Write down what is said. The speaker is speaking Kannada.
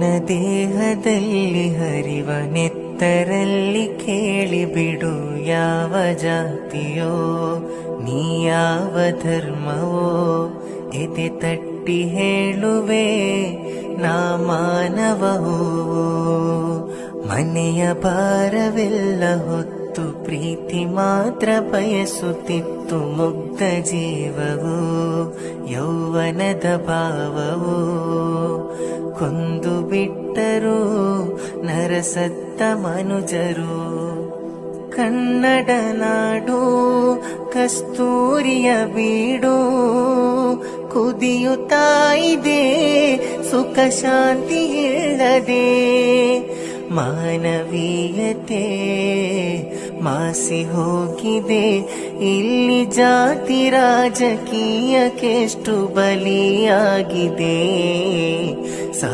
ನಿನ್ನ ದೇಹದಲ್ಲಿ ಹರಿವ ನೆತ್ತರಲ್ಲಿ ಕೇಳಿಬಿಡು ಯಾವ ಜಾತಿಯೋ ನೀ ಯಾವ ಧರ್ಮವೋ ಎದೆ ತಟ್ಟಿ ಹೇಳುವೆ ನಾ ಮಾನವವೋ ಮನೆಯ ಭಾರವೆಲ್ಲ ಹೊತ್ತು ಪ್ರೀತಿ ಮಾತ್ರ ಬಯಸುತ್ತಿತ್ತು ಮುಗ್ಧ ಜೀವವು ಯೌವನದ ಭಾವವು ಕೊಂದು ಬಿಟ್ಟರು ನರಸತ್ತ ಮನುಜರು. ಕನ್ನಡ ನಾಡು ಕಸ್ತೂರಿಯ ಬೀಡು ಕುದಿಯುತ್ತಾ ಇದೆ ಸುಖ ಶಾಂತಿ ಇಲ್ಲದೆ ಮಾನವೀಯತೆ ಮಾಸಿ ಹೋಗಿದೆ. ಇಲ್ಲಿ ಜಾತಿ ರಾಜಕೀಯಕ್ಕೆಷ್ಟು ಬಲಿಯಾಗಿದೆ. ಸಾ